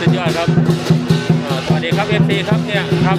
สุดยอดครับสวัสดีครับเอฟซีครับเนี่ยครับ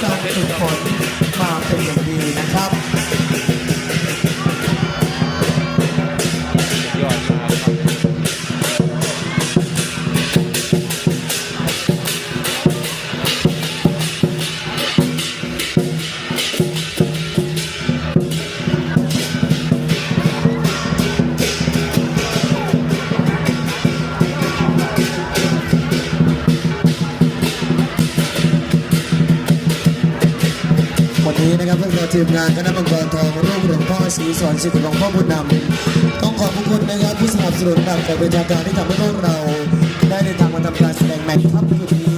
Sonic Report. นะครับพวกเราทีมงานคณะมังกรทองร่วมหลวงพ่อศรีสอนสิทธิ์หลวงพ่อบุญนำต้องขอบคุณนะครับผู้สนับสนุนแบบกับเวทีการที่ทำให้พวกเรา ได้ในทางมาทำการแสดงแมทครับ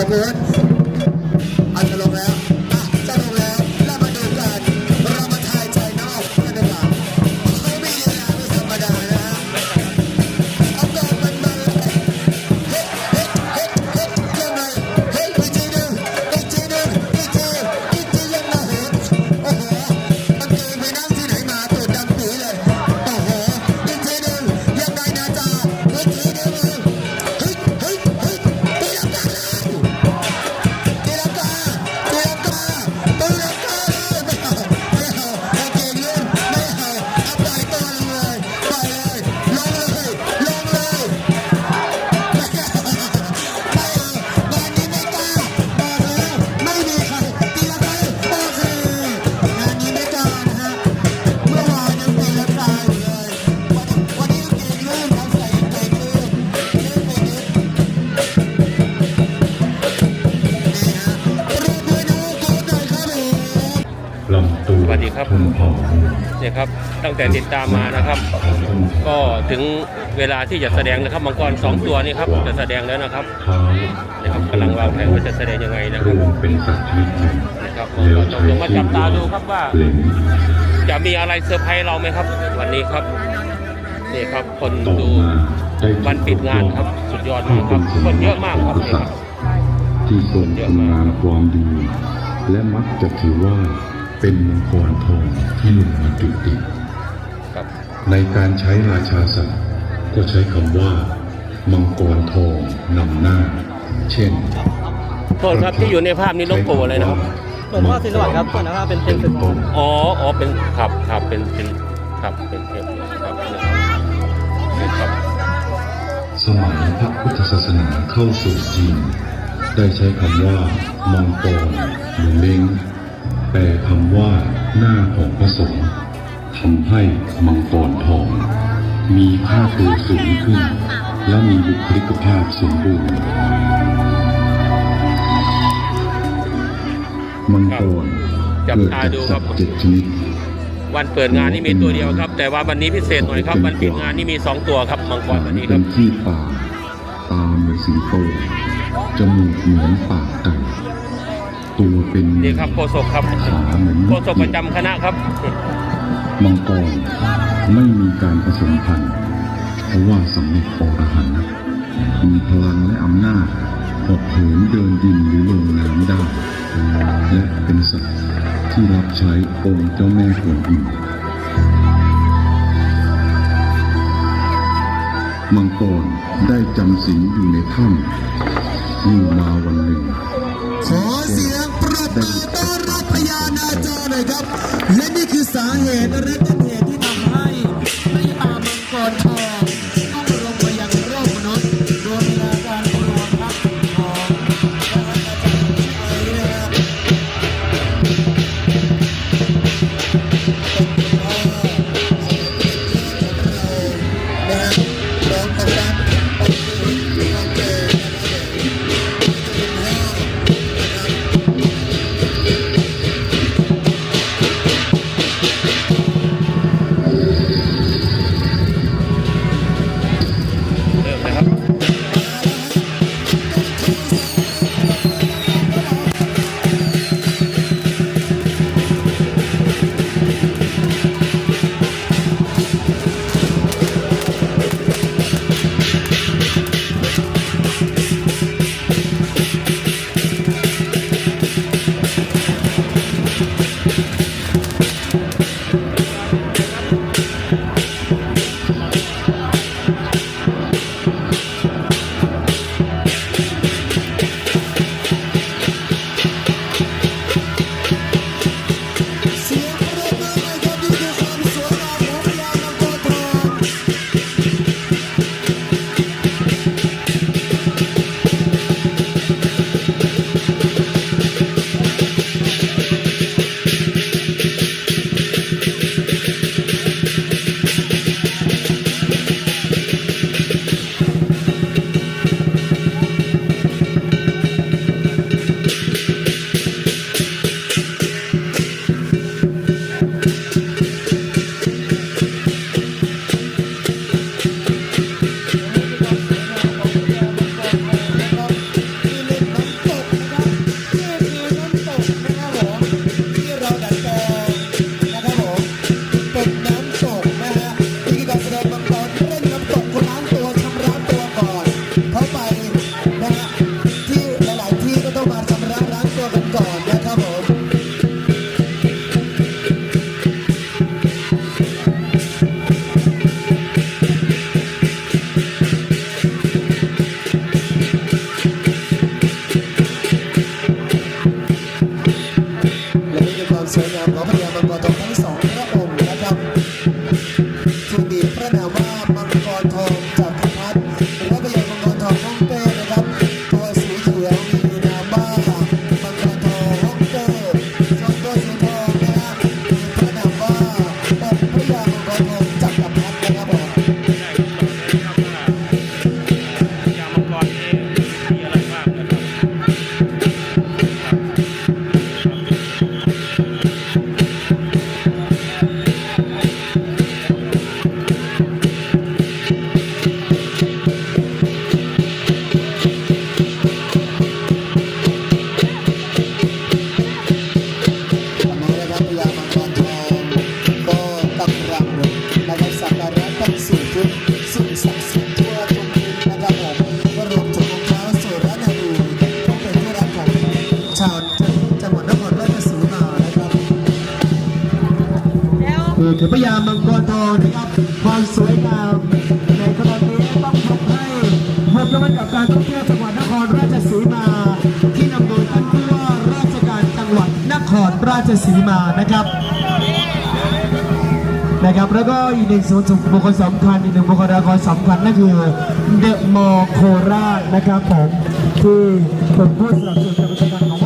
Barbara. เนี่ยครับตั้งแต่ติดตามมานะครับ ก็ถึงเวลาที่จะแสดงนะครับมังกรสองตัวนี่ครับจะแสดงแล้วนะครับนะครับกำลังวางแผนว่าจะแสดงยังไงนะครับนะครับต้องมาจับตาดูครับว่า จะมีอะไรเซอร์ไพรส์เราไหมครับ วันนี้ครับนี่ครับคนดูวันปิดงานครับ สุดยอดมากครับคนเยอะมากครับนี่ที่ทรงทำงานความดี และมักจะถือว่า เป็นมงคลทองที่ลุงมันจุติในการใช้ราชาศัพท์ก็ใช้คำว่า มังกรทองนำหน้า เช่นโทษครับที่อยู่ในภาพนี้ลบโกอะไรนะครับหลวงพ่อศิลวัตครับส่วนนะครับเป็นเป็นศึกอ๋ออ๋อเป็นครับครับเป็นเป็นครับเป็นเป็นครับครับสมัยพระพุทธศาสนาเข้าสู่จีน ได้ใช้คำว่ามังกรหรือเล้ง แปลคำว่าหน้าของพระสงฆ์ทำให้มังกรทอง มีค่าตัวสูงขึ้น และมีบุคลิกภาพสมบูรณ์มังกรจับตาดูครับเจ็ดชนิวันเปิดงานนี่มีตัวเดียวครับ แต่ว่าวันนี้พิเศษหน่อยครับ วันปิดงานนี่มีสองตัวครับมังกรวันนี้ครับที่ปาตามสีงโตจมูกเหมือนปากไก่ ตัวเป็นนี่ครับโฆษกครับขาเหมือนโฆษกประจำคณะครับ มังกรไม่มีการผสมพันธุ์เพราะว่าสำเร็จอรหันต์มีพลังและอำนาจหดเหินเดินดินหรือลงน้ำได้ และเป็นสัตว์ที่รับใช้องค์เจ้าแม่กวนอิมมังกรได้จำศีลอยู่ในถ้ำอยู่มาวันหนึ่งขอเสียง พญานาจอหน่อยครับ และนี่คือสาเหตุและต้นเหตุ คือคือพญามังกรทองนะครับความสวยงามในครั้งนี้ต้องยกให้มอบรางวัลกับการท่องเที่ยวจังหวัดนครราชสีมา ที่นำโดยท่านผู้ว่าราชการจังหวัดนครราชสีมานะครับนะครับแล้วก็อีกหนึ่งส่วนบุคคลสำคัญอีกหนึ่งบุคลากรสำคัญนั่นคือเดอะมอโคราชนะครับผมที่เป็นผู้สนับสนุนการประชาสัมพันธ์ของ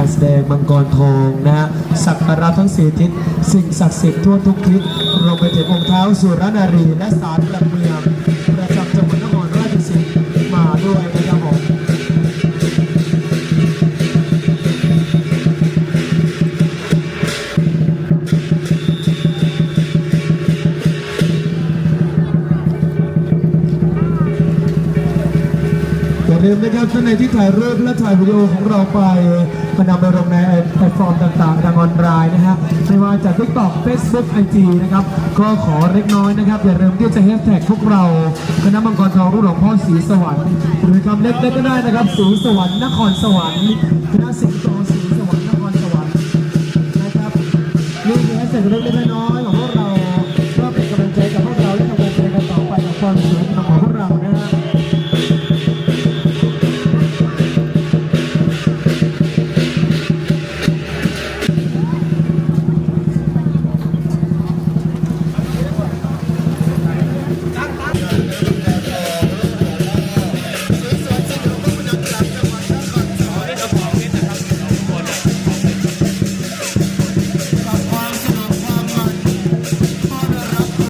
การแสดงมังกรทองนะฮะสักการะทั้งสี่ทิศสิ่งศักดิ์สิทธิ์ทั่วทุกทิศรวมไปถึงองค์เท้าสุรนารีและสารประ ลืมนะครับท่านใดที่ถ่ายรูปและถ่ายวิดีโอของเราไปก็นำไปลงในแพลตฟอร์มต่างๆทางออนไลน์นะฮะไม่ว่าจะ TikTok Facebook IG นะครับก็ขอเล็กน้อยนะครับ อย่าลืมที่จะแฮชแท็กพวกเราคณะมังกรทองรุ่นหลวงพ่อศรีสวรรค์หรือคำเล็กๆก็ได้นะครับศรีสวรรค์นครสวรรค์คณะสิงโตศรีสวรรค์นครสวรรค์นะครับนี่คือแฮชแท็กเล็กๆน้อยๆของพวกเราเพื่อเป็นกำลังใจกับพวกเราและทำงานกันต่อไปกับความสุข